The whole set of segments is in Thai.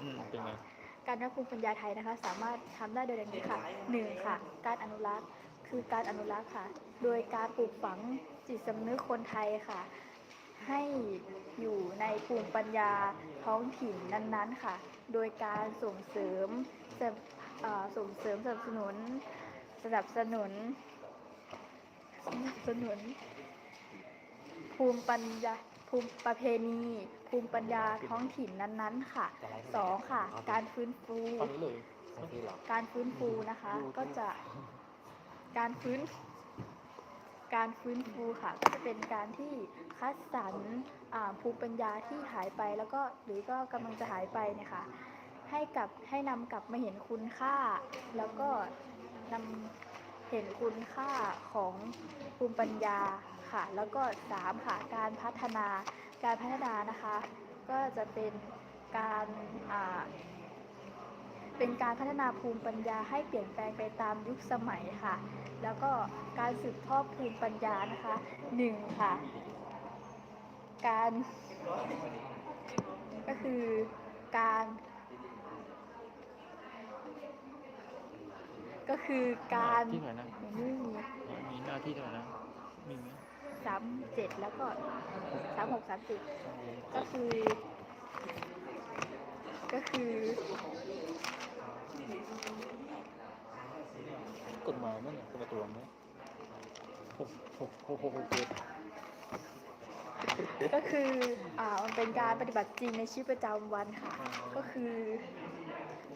อืมเป็นไง การพัฒนาภูมิปัญญาไทยนะคะ สามารถทำได้โดยอย่างนี้ค่ะหนึ่งค่ะ การอนุรักษ์คือการอนุรักษ์ค่ะ โดยการปลูกฝังจิตสำนึกคนไทยค่ะ ให้อยู่ในภูมิปัญญาท้องถิ่นนั้นๆค่ะ โดยการส่งเสริมสนับเอ่อส่งเสริมสนับสนุนสนับสนุนสนับสนุน ภูมิปัญญา ภูมิประเพณี ภูมิปัญญาท้องถิ่นนั้นๆ ค่ะสองค่ะ การฟื้นฟูตอนนี้เลยการฟื้นฟูนะคะ ก็จะ การฟื้น การฟื้นฟูค่ะ ก็จะเป็นการที่คัดสรรอ่าภูมิปัญญาที่หายไปแล้วก็หรือก็กำลังจะหายไปเนี่ยค่ะให้กับให้นำกลับมาเห็นคุณค่า แล้วก็นำเห็นคุณค่าของภูมิปัญญา ค่ะ แล้วก็สามค่ะ การพัฒนา การพัฒนานะคะ ก็จะเป็นการอ่าเป็นการพัฒนาภูมิปัญญาให้เปลี่ยนแปลงไปตามยุคสมัยค่ะ แล้วก็การสืบทอดภูมิปัญญานะคะหนึ่งค่ะ การก็คือการก็คือการที่ไหนนะไม่มีมีหน้าที่เท่าไหร่นะมีไหม สามเจ็ดแล้วก็สามหกสามสิบก็คือ ก็คือ กฎหมายมั้งเนี่ยกฎตัวมั้ยหกหกหกหกหกเจ็ดก็คืออ่ามันเป็นการปฏิบัติจริงในชีวิตประจำวันค่ะ ก็คือ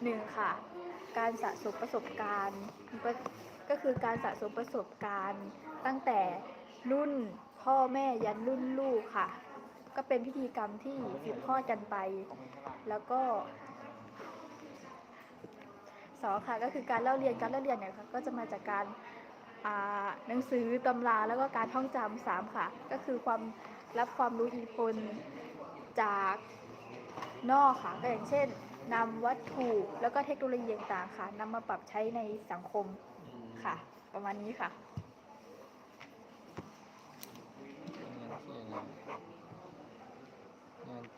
หนึ่งค่ะ การสะสมประสบการณ์ก็ก็คือการสะสมประสบการณ์ตั้งแต่ รุ่นพ่อแม่ยันรุ่นลูกค่ะ ก็เป็นพิธีกรรมที่สืบทอดกันไป แล้วก็สองค่ะก็คือการเล่าเรียนการเล่าเรียนเนี่ยค่ะก็จะมาจากการอ่าหนังสือตำราแล้วก็การท่องจำสามค่ะ ก็คือความรับความรู้อิทธิพลจากนอกค่ะก็อย่างเช่นนำวัตถุแล้วก็เทคโนโลยีต่างๆค่ะนำมาปรับใช้ในสังคมค่ะ ประมาณนี้ค่ะ งาน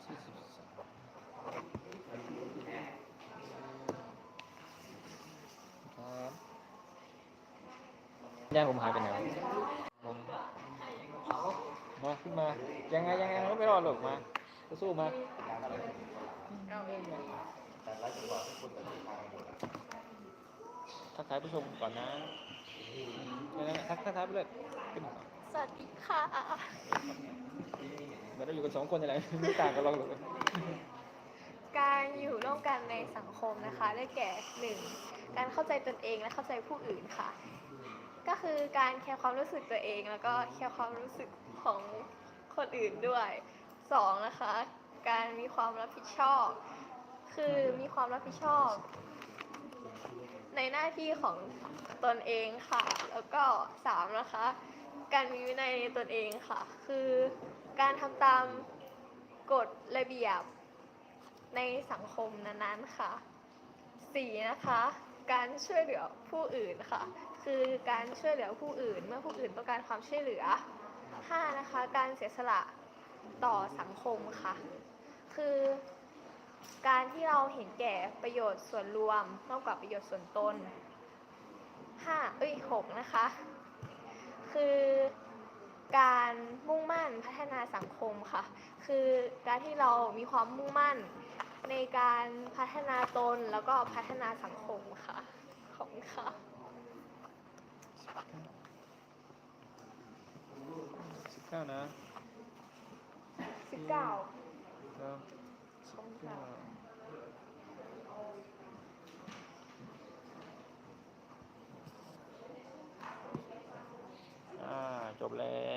ที่สิบสองครับย่าผมหายไปไหนผมมาขึ้นมา ยังไงยังไงไม่รอดหรอกมาสู้มาทักทายผู้ชมก่อนนะทักทักทายไปเลยขึ้นมา สวัสดีค่ะ เราได้อยู่กันสองคนอะไรไม่ต่างกันหรอก การอยู่ร่วมกันในสังคมนะคะ ได้แก่หนึ่งการเข้าใจตนเองและเข้าใจผู้อื่นค่ะ ก็คือการแคร์ความรู้สึกตัวเอง แล้วก็แคร์ความรู้สึกของคนอื่นด้วยสองนะคะ การมีความรับผิดชอบ คือมีความรับผิดชอบ ในหน้าที่ของตนเองค่ะ แล้วก็สามนะคะ การมีวินัยในตนเองค่ะ คือการทำตามกฎระเบียบในสังคมนั้นๆค่ะสี่นะคะ การช่วยเหลือผู้อื่นค่ะ คือการช่วยเหลือผู้อื่นเมื่อผู้อื่นต้องการความช่วยเหลือห้านะคะ การเสียสละต่อสังคมค่ะ คือการที่เราเห็นแก่ประโยชน์ส่วนรวมมากกว่าประโยชน์ส่วนตนห้าเอ้ยหกนะคะ คือการมุ่งมั่นพัฒนาสังคมค่ะ คือการที่เรามีความมุ่งมั่นในการพัฒนาตนแล้วก็พัฒนาสังคมค่ะ ขอบคุณค่ะ สิบเก้านะสิบเก้าครับขอบคุณค่ะ อ่า จบแล้ว